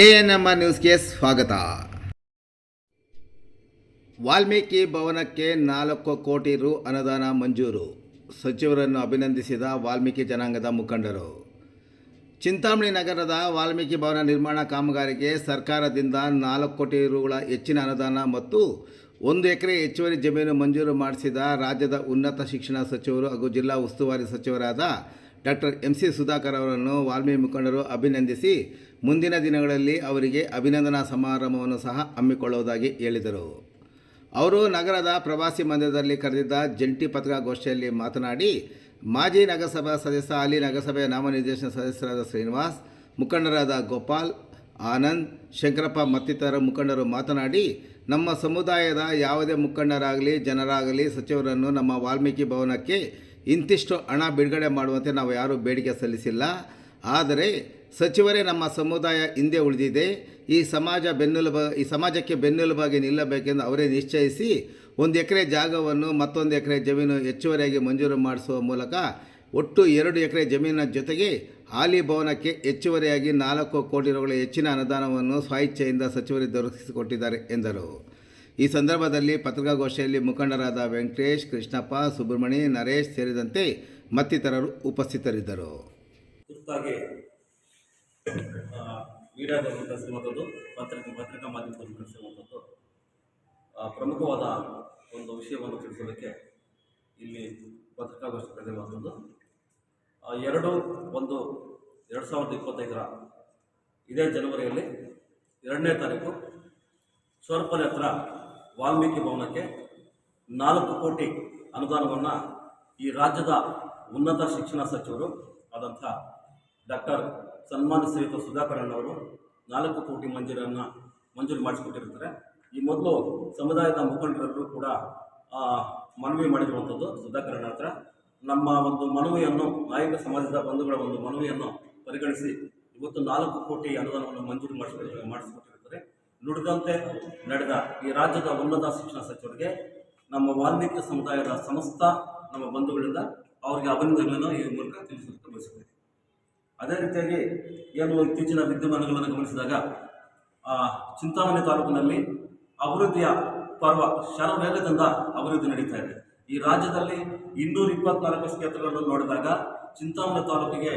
A N R ನ್ಯೂಸ್ಗೆ ಸ್ವಾಗತ. ವಾಲ್ಮೀಕಿ ಭವನಕ್ಕೆ ನಾಲ್ಕು ಕೋಟಿ ರು ಅನುದಾನ ಮಂಜೂರು. ಸಚಿವರನ್ನು ಅಭಿನಂದಿಸಿದ ವಾಲ್ಮೀಕಿ ಜನಾಂಗದ ಮುಖಂಡರು. ಚಿಂತಾಮಣಿ ನಗರದ ವಾಲ್ಮೀಕಿ ಭವನ ನಿರ್ಮಾಣ ಕಾಮಗಾರಿಗೆ ಸರ್ಕಾರದಿಂದ ನಾಲ್ಕು ಕೋಟಿ ರುಗಳ ಹೆಚ್ಚಿನ ಅನುದಾನ ಮತ್ತು ಒಂದು ಎಕರೆ ಹೆಚ್ಚುವರಿ ಜಮೀನು ಮಂಜೂರು ಮಾಡಿಸಿದ ರಾಜ್ಯದ ಉನ್ನತ ಶಿಕ್ಷಣ ಸಚಿವರು ಹಾಗೂ ಜಿಲ್ಲಾ ಉಸ್ತುವಾರಿ ಸಚಿವರಾದ ಡಾಕ್ಟರ್ ಎಂ ಸಿ ಸುಧಾಕರ್ ಅವರನ್ನು ವಾಲ್ಮೀಕಿ ಮುಖಂಡರು ಅಭಿನಂದಿಸಿ ಮುಂದಿನ ದಿನಗಳಲ್ಲಿ ಅವರಿಗೆ ಅಭಿನಂದನಾ ಸಮಾರಂಭವನ್ನು ಸಹ ಹಮ್ಮಿಕೊಳ್ಳುವುದಾಗಿ ಹೇಳಿದರು. ಅವರು ನಗರದ ಪ್ರವಾಸಿ ಮಂದಿರದಲ್ಲಿ ಕರೆದಿದ್ದ ಜಂಟಿ ಪತ್ರಿಕಾಗೋಷ್ಠಿಯಲ್ಲಿ ಮಾತನಾಡಿ, ಮಾಜಿ ನಗರಸಭಾ ಸದಸ್ಯ, ಅಲ್ಲಿ ನಗರಸಭೆಯ ನಾಮನಿರ್ದೇಶನ ಸದಸ್ಯರಾದ ಶ್ರೀನಿವಾಸ್, ಮುಖಂಡರಾದ ಗೋಪಾಲ್, ಆನಂದ್, ಶಂಕರಪ್ಪ ಮತ್ತಿತರ ಮುಖಂಡರು ಮಾತನಾಡಿ, ನಮ್ಮ ಸಮುದಾಯದ ಯಾವುದೇ ಮುಖಂಡರಾಗಲಿ, ಜನರಾಗಲಿ ಸಚಿವರನ್ನು ನಮ್ಮ ವಾಲ್ಮೀಕಿ ಭವನಕ್ಕೆ ಇಂತಿಷ್ಟು ಹಣ ಬಿಡುಗಡೆ ಮಾಡುವಂತೆ ನಾವು ಯಾರೂ ಬೇಡಿಕೆ ಸಲ್ಲಿಸಿಲ್ಲ. ಆದರೆ ಸಚಿವರೇ ನಮ್ಮ ಸಮುದಾಯ ಹಿಂದೆ ಉಳಿದಿದೆ. ಈ ಸಮಾಜ ಬೆನ್ನೆಲುಬ, ಈ ಸಮಾಜಕ್ಕೆ ಬೆನ್ನೆಲುಬಾಗಿ ನಿಲ್ಲಬೇಕೆಂದು ಅವರೇ ನಿಶ್ಚಯಿಸಿ ಒಂದು ಎಕರೆ ಜಾಗವನ್ನು ಮತ್ತೊಂದು ಎಕರೆ ಜಮೀನು ಹೆಚ್ಚುವರಿಯಾಗಿ ಮಂಜೂರು ಮಾಡಿಸುವ ಮೂಲಕ ಒಟ್ಟು ಎರಡು ಎಕರೆ ಜಮೀನಿನ ಜೊತೆಗೆ ಹಾಲಿ ಭವನಕ್ಕೆ ಹೆಚ್ಚುವರಿಯಾಗಿ ನಾಲ್ಕು ಕೋಟಿ ರೂಪಾಯಿ ಹೆಚ್ಚಿನ ಅನುದಾನವನ್ನು ಸ್ವಾಯಿಚ್ಛೆಯಿಂದ ಸಚಿವರು ದೊರಕಿಸಿಕೊಟ್ಟಿದ್ದಾರೆ ಎಂದರು. ಈ ಸಂದರ್ಭದಲ್ಲಿ ಪತ್ರಿಕಾಗೋಷ್ಠಿಯಲ್ಲಿ ಮುಖಂಡರಾದ ವೆಂಕಟೇಶ್ ಕೃಷ್ಣಪ್ಪ ಸುಬ್ರಹ್ಮಣಿ ನರೇಶ್ ಸೇರಿದಂತೆ ಮತ್ತಿತರರು ಉಪಸ್ಥಿತರಿದ್ದರು. ತುರ್ತಾಗಿ ಪತ್ರಿಕೆ ಪತ್ರಿಕಾ ಮಾಧ್ಯಮದಲ್ಲಿ ಕಳಿಸಿರುವಂಥದ್ದು ಆ, ಪ್ರಮುಖವಾದ ಒಂದು ವಿಷಯವನ್ನು ತಿಳಿಸೋದಕ್ಕೆ ಇಲ್ಲಿ ಪತ್ರಿಕಾಗೋಷ್ಠಿ ಕರೆದಿರುವಂಥದ್ದು. ಎರಡು ಒಂದು ಎರಡು ಸಾವಿರದ ಇಪ್ಪತ್ತೈದರ ಇದೇ ಜನವರಿಯಲ್ಲಿ ಎರಡನೇ ತಾರೀಕು ಸ್ವರ್ಪಲೆ ಹತ್ರ ವಾಲ್ಮೀಕಿ ಭವನಕ್ಕೆ ನಾಲ್ಕು ಕೋಟಿ ಅನುದಾನವನ್ನು ಈ ರಾಜ್ಯದ ಉನ್ನತ ಶಿಕ್ಷಣ ಸಚಿವರು ಆದಂಥ ಡಾಕ್ಟರ್ ಸನ್ಮಾನ ಶ್ರೀಯುತ ಸುಧಾಕರಣ್ಣವರು ನಾಲ್ಕು ಕೋಟಿ ಮಂಜೂರನ್ನು ಮಂಜೂರು ಮಾಡಿಸಿಕೊಟ್ಟಿರ್ತಾರೆ. ಈ ಮೊದಲು ಸಮುದಾಯದ ಮುಖಂಡರೆಲ್ಲರೂ ಕೂಡ ಮನವಿ ಮಾಡಿರುವಂಥದ್ದು ಸುಧಾಕರಣ್ಣ ಹತ್ರ. ನಮ್ಮ ಒಂದು ಮನವಿಯನ್ನು, ನಾಯಕ ಸಮಾಜದ ಬಂಧುಗಳ ಒಂದು ಮನವಿಯನ್ನು ಪರಿಗಣಿಸಿ ಇವತ್ತು ನಾಲ್ಕು ಕೋಟಿ ಅನುದಾನವನ್ನು ಮಂಜೂರು ಮಾಡಿಸಿ ಮಾಡಿಸಿಕೊಟ್ಟಿರ್ತಾರೆ. ನುಡಿದಂತೆ ನಡೆದ ಈ ರಾಜ್ಯದ ಉನ್ನತ ಶಿಕ್ಷಣ ಸಚಿವರಿಗೆ ನಮ್ಮ ವಾಲ್ಮೀಕಿ ಸಮುದಾಯದ ಸಮಸ್ತ ನಮ್ಮ ಬಂಧುಗಳಿಂದ ಅವರಿಗೆ ಅಭಿನಂದನೆಗಳನ್ನು ಈ ಮೂಲಕ ತಿಳಿಸಲಿಕ್ಕೆ ಅದೇ ರೀತಿಯಾಗಿ ಏನು ಇತ್ತೀಚಿನ ವಿದ್ಯಮಾನಗಳನ್ನು ಗಮನಿಸಿದಾಗ ಆ, ಚಿಂತಾಮಣಿ ತಾಲೂಕಿನಲ್ಲಿ ಅಭಿವೃದ್ಧಿಯ ಪರ್ವ ಶರವೇಗದಿಂದ ಅಭಿವೃದ್ಧಿ ನಡೀತಾ ಇದೆ. ಈ ರಾಜ್ಯದಲ್ಲಿ ಇನ್ನೂರ ಇಪ್ಪತ್ನಾಲ್ಕು ಕ್ಷೇತ್ರಗಳನ್ನು ನೋಡಿದಾಗ ಚಿಂತಾಮಣಿ ತಾಲೂಕಿಗೆ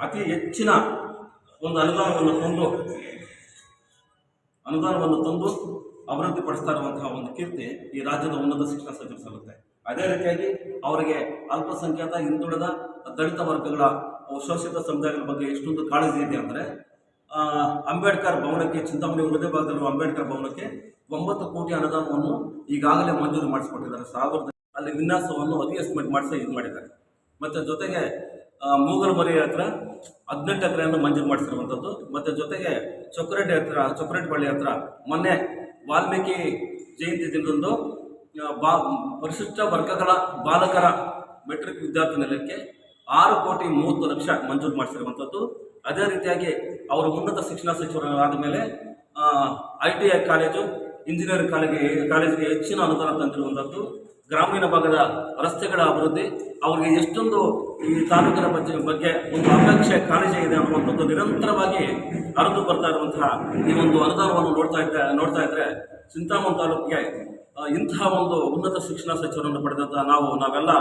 ಅತಿ ಹೆಚ್ಚಿನ ಒಂದು ಅನುದಾನವನ್ನು ತಂದು ಅನುದಾನವನ್ನು ತಂದು ಅಭಿವೃದ್ಧಿ ಪಡಿಸ್ತಾ ಇರುವಂತಹ ಒಂದು ಕೀರ್ತಿ ಈ ರಾಜ್ಯದ ಉನ್ನತ ಶಿಕ್ಷಣ ಸಚಿವರು ಸಲ್ಲುತ್ತೆ ಅದೇ ರೀತಿಯಾಗಿ ಅವರಿಗೆ ಅಲ್ಪಸಂಖ್ಯಾತ, ಹಿಂದುಳಿದ ದಲಿತ ವರ್ಗಗಳ ಶೋಷಿತ ಸಮುದಾಯಗಳ ಬಗ್ಗೆ ಎಷ್ಟೊಂದು ಕಾಳಜಿ ಇದೆ ಅಂದರೆ ಅಂಬೇಡ್ಕರ್ ಭವನಕ್ಕೆ, ಚಿಂತಾಮಣಿ ಉಳಿದ ಭಾಗದಲ್ಲಿರುವ ಅಂಬೇಡ್ಕರ್ ಭವನಕ್ಕೆ ಒಂಬತ್ತು ಕೋಟಿ ಅನುದಾನವನ್ನು ಈಗಾಗಲೇ ಮಂಜೂರು ಮಾಡಿಸಿಕೊಟ್ಟಿದ್ದಾರೆ. ಸಾವಿರದ ಅಲ್ಲಿ ವಿನ್ಯಾಸವನ್ನು ಅತಿ ಎಸ್ಟಿಮೇಟ್ ಮಾಡಿಸಿ ಇದು ಮಾಡಿದ್ದಾರೆ. ಮತ್ತು ಜೊತೆಗೆ ಮೂಗಲ್ಮರಿ ಹತ್ರ ಹದಿನೆಂಟು ಎಕರೆಯನ್ನು ಮಂಜೂರು ಮಾಡಿಸಿರುವಂಥದ್ದು. ಮತ್ತು ಜೊತೆಗೆ ಚೊಕ್ಕರೆಡ್ಡಿ ಹತ್ರ ಬಳ್ಳಿ ಹತ್ರ ಮೊನ್ನೆ ವಾಲ್ಮೀಕಿ ಜಯಂತಿ ದಿನದಂದು ಬಾ, ಪರಿಶಿಷ್ಟ ವರ್ಗಗಳ ಬಾಲಕರ ಮೆಟ್ರಿಕ್ ವಿದ್ಯಾರ್ಥಿ ನಿಲಯಕ್ಕೆ ಆರು ಕೋಟಿ ಮೂವತ್ತು ಲಕ್ಷ ಮಂಜೂರು ಮಾಡಿಸಿರುವಂಥದ್ದು. ಅದೇ ರೀತಿಯಾಗಿ ಅವರು ಉನ್ನತ ಶಿಕ್ಷಣ ಸಚಿವರಾದ ಮೇಲೆ I T I college engineering ಕಾಲೇಜಿಗೆ ಕಾಲೇಜಿಗೆ ಹೆಚ್ಚಿನ ಅನುದಾನ ತಂದಿರುವಂಥದ್ದು ಗ್ರಾಮೀಣ ಭಾಗದ ರಸ್ತೆಗಳ ಅಭಿವೃದ್ಧಿ. ಅವರಿಗೆ ಎಷ್ಟೊಂದು ಈ ತಾಲೂಕಿನ ಬಗ್ಗೆ ಬಗ್ಗೆ ಒಂದು ಅಪೇಕ್ಷೆ ಕಾಳಜಿ ಇದೆ ಅನ್ನುವಂಥದ್ದು ನಿರಂತರವಾಗಿ ಹರಿದು ಬರ್ತಾ ಇರುವಂತಹ ಈ ಒಂದು ಅನುದಾನವನ್ನು ನೋಡ್ತಾ ಇದ್ದ, ನೋಡ್ತಾ ಇದ್ದರೆ ಚಿಂತಾಮಣಿ ತಾಲೂಕಿಗೆ ಇಂತಹ ಒಂದು ಉನ್ನತ ಶಿಕ್ಷಣ ಸಚಿವರನ್ನು ಪಡೆದಂತಹ ನಾವು, ನಾವೆಲ್ಲ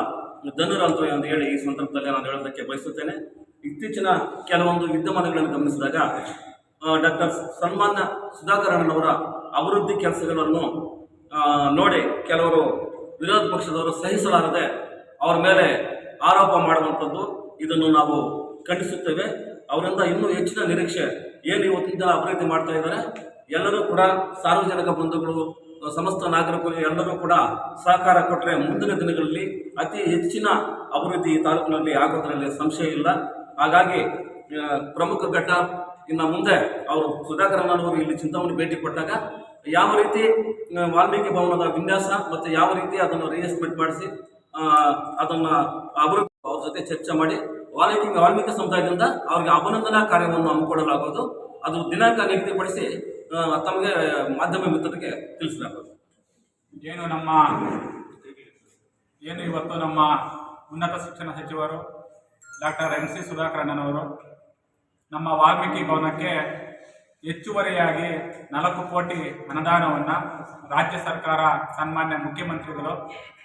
ಧನ್ಯರಂತ ಅಂತ ಹೇಳಿ ಈ ಸಂದರ್ಭದಲ್ಲಿ ನಾನು ಹೇಳೋದಕ್ಕೆ ಬಯಸುತ್ತೇನೆ. ಇತ್ತೀಚಿನ ಕೆಲವೊಂದು ವಿದ್ಯಮಾನಗಳನ್ನು ಗಮನಿಸಿದಾಗ ಡಾಕ್ಟರ್ ಸನ್ಮಾನ್ಯ ಸುಧಾಕರಣ್ಣನವರ ಅಭಿವೃದ್ಧಿ ಕೆಲಸಗಳನ್ನು ನೋಡಿ ಕೆಲವರು ವಿರೋಧ ಪಕ್ಷದವರು ಸಹಿಸಲಾರದೆ ಅವರ ಮೇಲೆ ಆರೋಪ ಮಾಡುವಂಥದ್ದು ಇದನ್ನು ನಾವು ಖಂಡಿಸುತ್ತೇವೆ. ಅವರಿಂದ ಇನ್ನೂ ಹೆಚ್ಚಿನ ನಿರೀಕ್ಷೆ ಏನು ಇವತ್ತಿಂದ ಅಭಿವೃದ್ಧಿ ಮಾಡ್ತಾ ಇದ್ದಾರೆ, ಎಲ್ಲರೂ ಕೂಡ ಸಾರ್ವಜನಿಕ ಬಂಧುಗಳು, ಸಮಸ್ತ ನಾಗರಿಕರು ಎಲ್ಲರೂ ಕೂಡ ಸಹಕಾರ ಕೊಟ್ಟರೆ ಮುಂದಿನ ದಿನಗಳಲ್ಲಿ ಅತಿ ಹೆಚ್ಚಿನ ಅಭಿವೃದ್ಧಿ ತಾಲೂಕಿನಲ್ಲಿ ಆಗೋದ್ರಲ್ಲಿ ಸಂಶಯ ಇಲ್ಲ. ಹಾಗಾಗಿ ಪ್ರಮುಖ ಘಟ್ಟ ಇನ್ನು ಮುಂದೆ ಅವರು ಸುಧಾಕರಣ್ಣನವರು ಇಲ್ಲಿ ಚಿಂತಾಮಣಿ ಭೇಟಿ ಕೊಟ್ಟಾಗ ಯಾವ ರೀತಿ ವಾಲ್ಮೀಕಿ ಭವನದ ವಿನ್ಯಾಸ ಮತ್ತು ಯಾವ ರೀತಿ ಅದನ್ನು ರಿಯಸ್ಮೆಂಟ್ ಮಾಡಿಸಿ ಅದನ್ನು ಅಭಿವೃದ್ಧಿ ಅವ್ರ ಜೊತೆ ಚರ್ಚೆ ಮಾಡಿ, ವಾಲ್ಮೀಕಿ ವಾಲ್ಮೀಕಿ ಸಮುದಾಯದಿಂದ ಅವರಿಗೆ ಅಭಿನಂದನಾ ಕಾರ್ಯವನ್ನು ಹಮ್ಮಿಕೊಳ್ಳಲಾಗುವುದು ಅದು ದಿನಾಂಕ ನಿಗದಿಪಡಿಸಿ ತಮಗೆ ಮಾಧ್ಯಮ ಮಿತ್ರರಿಗೆ ತಿಳಿಸಲಾಗುವುದು. ಏನು ನಮ್ಮ, ಏನು ಇವತ್ತು ನಮ್ಮ ಉನ್ನತ ಶಿಕ್ಷಣ ಸಚಿವರು ಡಾಕ್ಟರ್ ಎಂ ಸಿ ಸುಧಾಕರಣ್ಣನವರು ನಮ್ಮ ವಾಲ್ಮೀಕಿ ಭವನಕ್ಕೆ ಹೆಚ್ಚುವರಿಯಾಗಿ ನಾಲ್ಕು ಕೋಟಿ ಅನುದಾನವನ್ನು ರಾಜ್ಯ ಸರ್ಕಾರ ಸನ್ಮಾನ್ಯ ಮುಖ್ಯಮಂತ್ರಿಗಳು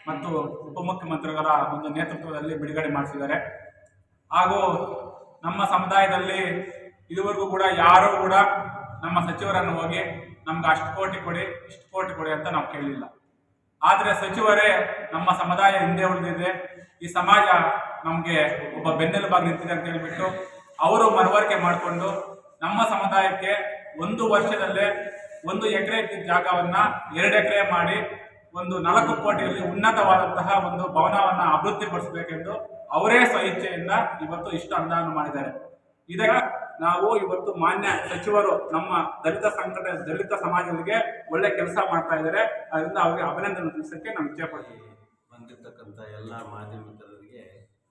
ಮತ್ತು ಉಪಮುಖ್ಯಮಂತ್ರಿಗಳ ಒಂದು ನೇತೃತ್ವದಲ್ಲಿ ಬಿಡುಗಡೆ ಮಾಡಿಸಿದ್ದಾರೆ. ಹಾಗೂ ನಮ್ಮ ಸಮುದಾಯದಲ್ಲಿ ಇದುವರೆಗೂ ಕೂಡ ಯಾರೂ ಕೂಡ ನಮ್ಮ ಸಚಿವರನ್ನು ಹೋಗಿ ನಮ್ಗೆ ಅಷ್ಟು ಕೋಟಿ ಕೊಡಿ, ಇಷ್ಟು ಕೋಟಿ ಕೊಡಿ ಅಂತ ನಾವು ಕೇಳಲಿಲ್ಲ. ಆದರೆ ಸಚಿವರೇ ನಮ್ಮ ಸಮುದಾಯ ಹಿಂದೆ ಉಳಿದಿದೆ. ಈ ಸಮಾಜ ನಮಗೆ ಒಬ್ಬ ಬೆನ್ನೆಲುಬಾಗಿ ನಿಂತಿದೆ ಅಂತ ಹೇಳ್ಬಿಟ್ಟು ಅವರು ಮನವರಿಕೆ ಮಾಡಿಕೊಂಡು ನಮ್ಮ ಸಮುದಾಯಕ್ಕೆ ಒಂದು ವರ್ಷದಲ್ಲೇ ಒಂದು ಎಕರೆ ಜಾಗವನ್ನ ಎರಡು ಎಕರೆ ಮಾಡಿ ಒಂದು ನಾಲ್ಕು ಕೋಟಿಯಲ್ಲಿ ಉನ್ನತವಾದಂತಹ ಒಂದು ಭವನವನ್ನ ಅಭಿವೃದ್ಧಿಪಡಿಸಬೇಕೆಂದು ಅವರೇ ಸ್ವಇಚ್ಛೆಯಿಂದ ಇವತ್ತು ಇಷ್ಟು ಅನುದಾನ ಮಾಡಿದ್ದಾರೆ. ಇದರ ನಾವು ಇವತ್ತು ಮಾನ್ಯ ಸಚಿವರು ನಮ್ಮ ದಲಿತ ಸಂಘಟನೆ, ದಲಿತ ಸಮಾಜಗಳಿಗೆ ಒಳ್ಳೆ ಕೆಲಸ ಮಾಡ್ತಾ ಇದ್ದಾರೆ. ಅದರಿಂದ ಅವರಿಗೆ ಅಭಿನಂದನೆ ತಿಳಿಸಕ್ಕೆ ನಾನು ಇಚ್ಛೆ ಬಂದಿರತಕ್ಕಂಥ ಎಲ್ಲ ಮಾಧ್ಯಮದವರಿಗೆ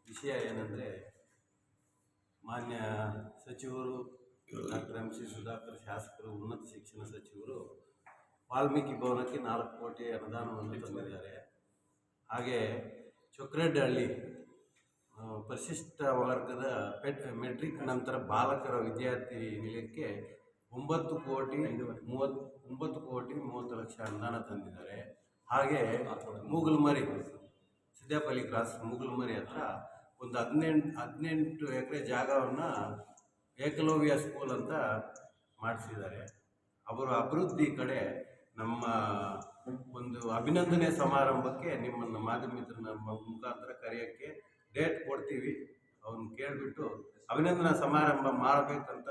ವಿಷಯ ಏನಂದರೆ ಮಾನ್ಯ ಸಚಿವರು ಡಾಕ್ಟರ್ ಎಂ ಸಿ ಸುಧಾಕರ್ ಶಾಸಕರು ಉನ್ನತ ಶಿಕ್ಷಣ ಸಚಿವರು ವಾಲ್ಮೀಕಿ ಭವನಕ್ಕೆ ನಾಲ್ಕು ಕೋಟಿ ಅನುದಾನವನ್ನು ತಂದಿದ್ದಾರೆ. ಹಾಗೆ ಚೊಕ್ರೆಡ್ಡಹಳ್ಳಿ ಆ, ಪರಿಶಿಷ್ಟ ವರ್ಗದ ಪೆಟ್ ಮೆಟ್ರಿಕ್ ನಂತರ ಬಾಲಕರ ವಿದ್ಯಾರ್ಥಿ ನಿಲಯಕ್ಕೆ ಒಂಬತ್ತು ಕೋಟಿ ಮೂವತ್ತು ಒಂಬತ್ತು ಕೋಟಿ ಮೂವತ್ತು ಲಕ್ಷ ಅನುದಾನ ತಂದಿದ್ದಾರೆ. ಹಾಗೆ ಮೂಗಲ್ಮರಿ ಸಿದ್ದಾಪಲ್ಲಿ ಕ್ರಾಸ್ ಮೂಗಲ್ಮರಿ ಹತ್ರ ಒಂದು ಹದಿನೆಂಟು ಹದಿನೆಂಟು ಎಕರೆ ಜಾಗವನ್ನು ಏಕಲವ್ಯ ಸ್ಕೂಲ್ ಅಂತ ಮಾಡಿಸಿದ್ದಾರೆ. ಅವರು ಅಭಿವೃದ್ಧಿ ಕಡೆ ನಮ್ಮ ಒಂದು ಅಭಿನಂದನೆ ಸಮಾರಂಭಕ್ಕೆ ನಿಮ್ಮನ್ನು ಮಾಧ್ಯಮ ಮಿತ್ರನ ಮುಖಾಂತರ ಕರೆಯೋಕ್ಕೆ ಡೇಟ್ ಕೊಡ್ತೀವಿ. ಅವ್ರನ್ನ ಕೇಳಿಬಿಟ್ಟು ಅಭಿನಂದನಾ ಸಮಾರಂಭ ಮಾಡಬೇಕಂತ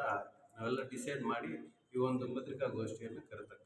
ನಾವೆಲ್ಲ ಡಿಸೈಡ್ ಮಾಡಿ ಈ ಒಂದು ಪತ್ರಿಕಾಗೋಷ್ಠಿಯನ್ನು ಕರೆತಕ್ಕ